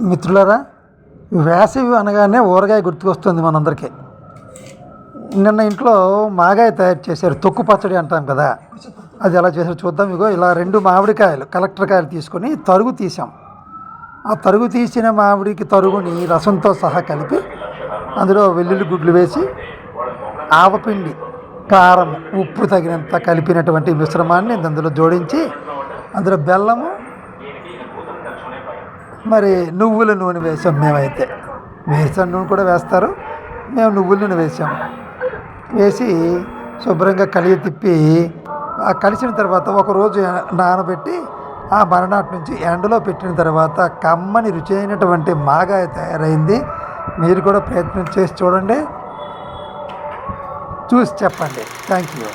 మిత్రులారా వేసవి అనగానే ఊరగాయ గుర్తుకొస్తుంది మనందరికీ. నిన్న ఇంట్లో మాగాయ తయారు చేశారు తొక్కు పచ్చడి అంటాం కదా. అది ఎలా చేసారు చూద్దాం. ఇగో ఇలా రెండు మామిడికాయలు కలెక్టర్ కాయలు తీసుకొని తరుగు తీసాం ఆ తరుగు తీసిన మామిడికి తరుగుని రసంతో సహా కలిపి అందులో వెల్లుల్లి గుడ్లు వేసి ఆవపిండి కారం ఉప్పు తగినంత కలిపినటువంటి మిశ్రమాన్ని అందులో జోడించి అందులో బెల్లము మరి నువ్వుల నూనె వేసాం మేమైతే. వేరుశనగ నూనె కూడా వేస్తారు. మేము నువ్వుల నూనె వేసాము వేసి శుభ్రంగా కలిగి తిప్పి ఆ కలిసిన తర్వాత ఒకరోజు నానబెట్టి ఆ మరణాటి నుంచి ఎండలో పెట్టిన తర్వాత కమ్మని రుచి అయినటువంటి మాగాయ తయారైంది. మీరు కూడా ప్రయత్నం చేసి చూడండి. చూసి చెప్పండి. Thank you